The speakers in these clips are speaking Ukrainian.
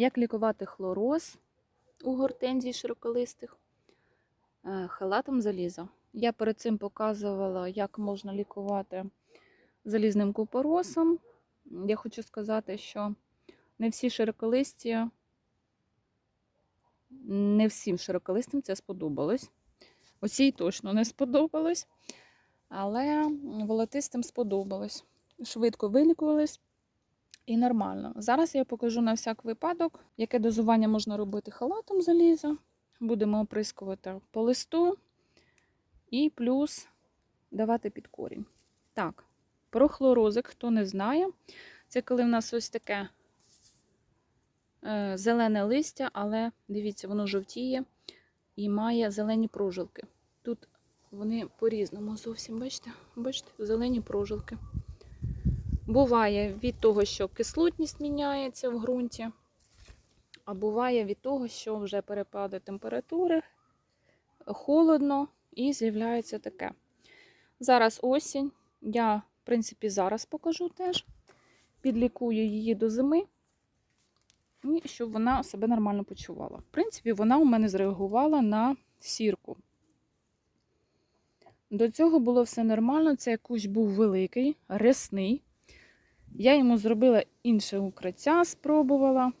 Як лікувати хлороз у гортензії широколистих Е, халатом заліза. Я перед цим показувала, як можна лікувати залізним купоросом. Я хочу сказати, що не всі широколисті, не всім широколистим це сподобалось. Оцій точно не сподобалось, але волотистим сподобалось. Швидко вилікувались і нормально. Зараз я покажу на всяк випадок, яке дозування можна робити халатом заліза. Будемо оприскувати по листу і плюс давати під корінь. Так, про хлорозик, хто не знає, це коли в нас ось таке е, зелене листя, але дивіться, воно жовтіє і має зелені прожилки. Тут вони по-різному зовсім, бачите? Бачите, зелені прожилки. Буває від того, що кислотність міняється в ґрунті, а буває від того, що вже перепади температури, холодно і з'являється таке. Зараз осінь. Я, в принципі, зараз покажу теж. Підлікую її до зими, і щоб вона себе нормально почувала. В принципі, вона у мене зреагувала на сірку. До цього було все нормально. Цей кущ був великий, рясний. Я йому зробила інше укриття, спробувала,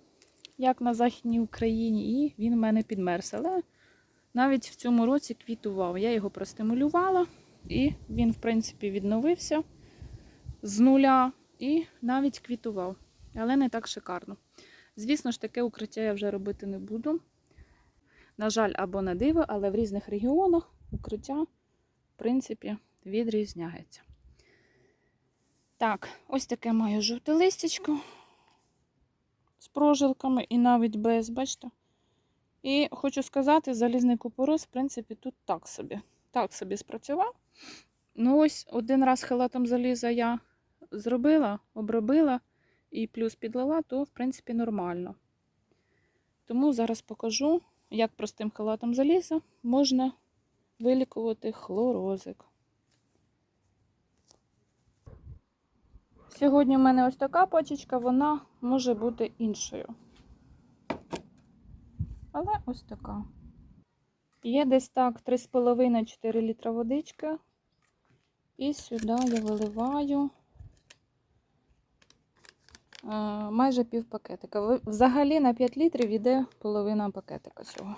як на Західній Україні, і він в мене підмерз. Але навіть в цьому році квітував. Я його простимулювала, і він, в принципі, відновився з нуля і навіть квітував. Але не так шикарно. Звісно ж, таке укриття я вже робити не буду. На жаль, або на диво, але в різних регіонах укриття, в принципі, відрізняється. Так, ось таке маю жовте листячко з прожилками і навіть без, бачите? І хочу сказати, залізний купорос, в принципі, тут так собі. Так собі спрацював. Ну, ось один раз халатом заліза я зробила, обробила і плюс підлила, то, в принципі, нормально. Тому зараз покажу, як простим халатом заліза можна вилікувати хлорозик. Сьогодні в мене ось така пачечка, вона може бути іншою. Але ось така. Є десь так 3,5-4 літра водички. І сюди я виливаю майже пів пакетика. Взагалі на 5 літрів йде половина пакетика цього.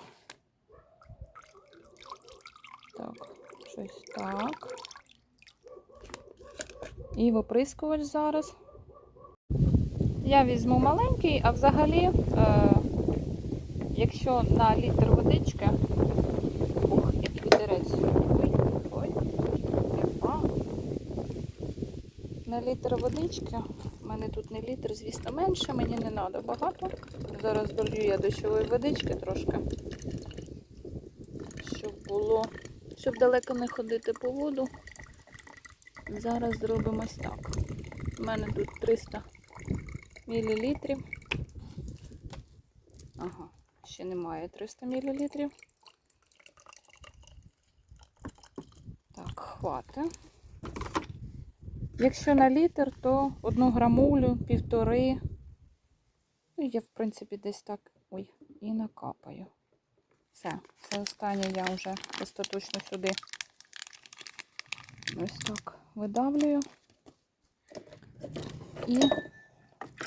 Так, щось так. І в оприскувач зараз. Я візьму маленький, а взагалі, е, якщо на літр водички. Ух, який вітерець. Ой, ой. Опа. На літр водички. У мене тут не літр, звісно, менше, мені не треба багато. Зараз долью я дощової водички трошки. Щоб було, щоб далеко не ходити по воду. Зараз зробимо ось так. У мене тут 300 мл. Ага, ще немає 300 мл. Так, хватить. Якщо на літр, то одну грамулю, півтори. Ну, я, в принципі, десь так. Ой, і накапаю. Все, це останнє я вже остаточно сюди. Ось так видавлюю і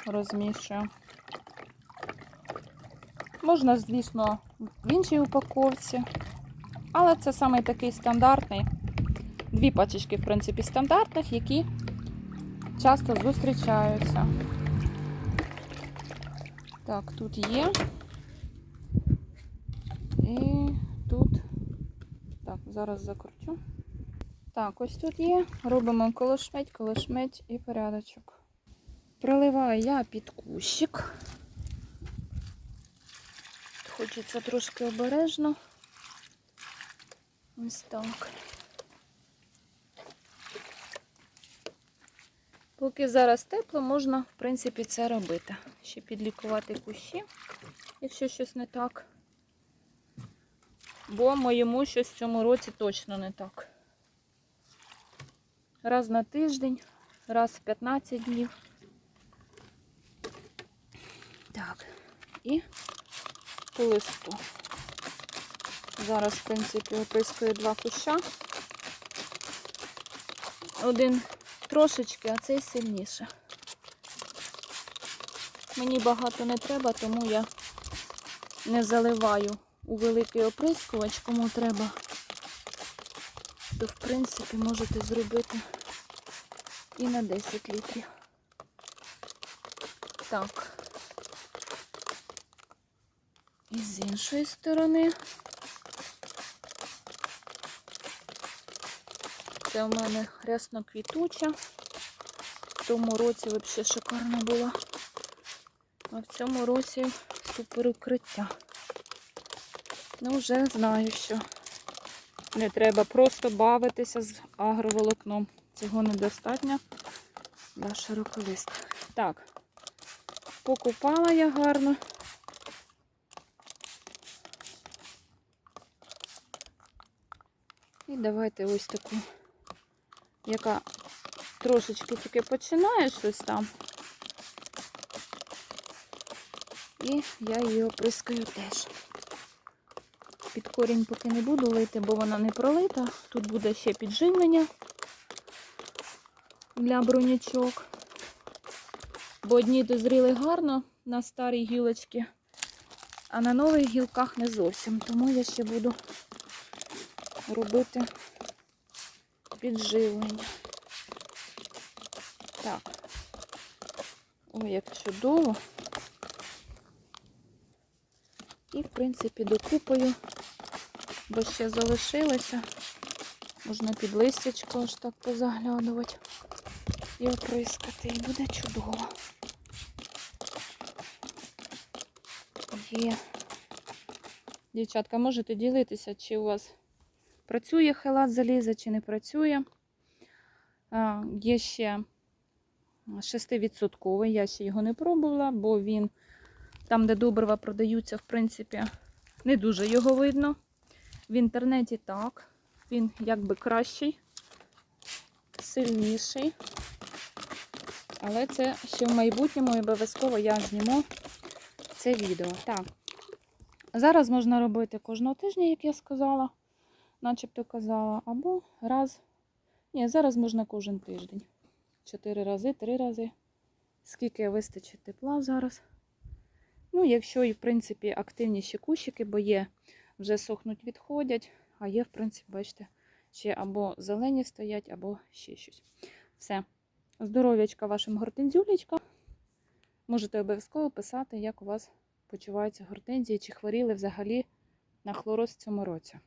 розмішую. Можна, звісно, в іншій упаковці, але це саме такий стандартний. Дві пачечки, в принципі, стандартних, які часто зустрічаються. Так, тут є. І тут. Так, зараз закручу. Так, ось тут є. Робимо колошметь, колошметь і порядочок. Проливаю я під кущик. Хочеться трошки обережно. Ось так. Поки зараз тепло, можна, в принципі, це робити. Ще підлікувати кущі, якщо щось не так. Бо моєму щось в цьому році точно не так. Раз на тиждень, раз в 15 днів. Так. і по листу. Зараз, в принципі, опискую два куща. Один трошечки, а цей сильніше. Мені багато не треба, тому я не заливаю у великий оприскувач, кому треба, то в принципі можете зробити і на 10 літрів. Так. І з іншої сторони. Це у мене рясно квітуча. В тому році взагалі шикарна була. А в цьому році супер укриття. Ну, вже знаю, що не треба просто бавитися з агроволокном. Цього недостатньо для широколиста. Так, покупала я гарно. І давайте ось таку, яка трошечки тільки починає щось там. І я її оприскаю теж. Під корінь поки не буду лити, бо вона не пролита. Тут буде ще підживлення для брунячок. Бо одні дозріли гарно на старій гілочці, а на нових гілках не зовсім. Тому я ще буду робити підживлення. Так. Ой, як чудово. І, в принципі, докупаю, бо ще залишилося. Можна під листячко аж так позаглядувати і оприскати, і буде чудово. Є. Дівчатка, можете ділитися, чи у вас працює хелат заліза, чи не працює. А, Є ще 6%, я ще його не пробувала, бо він там, де добрива продаються, в принципі, не дуже його видно. В інтернеті так. Він якби кращий, сильніший. Але це ще в майбутньому і обов'язково я зніму це відео. Так. Зараз можна робити кожного тижня, як я сказала, начебто казала, або раз. Ні, зараз можна кожен тиждень. Чотири рази, три рази. Скільки вистачить тепла зараз. Ну, якщо і, в принципі, активніші кущики, бо є, вже сохнуть, відходять, а є, в принципі, бачите, ще або зелені стоять, або ще щось. Все. Здоров'ячка вашим гортензюлечкам. Можете обов'язково писати, як у вас почуваються гортензії, чи хворіли взагалі на хлороз в цьому році.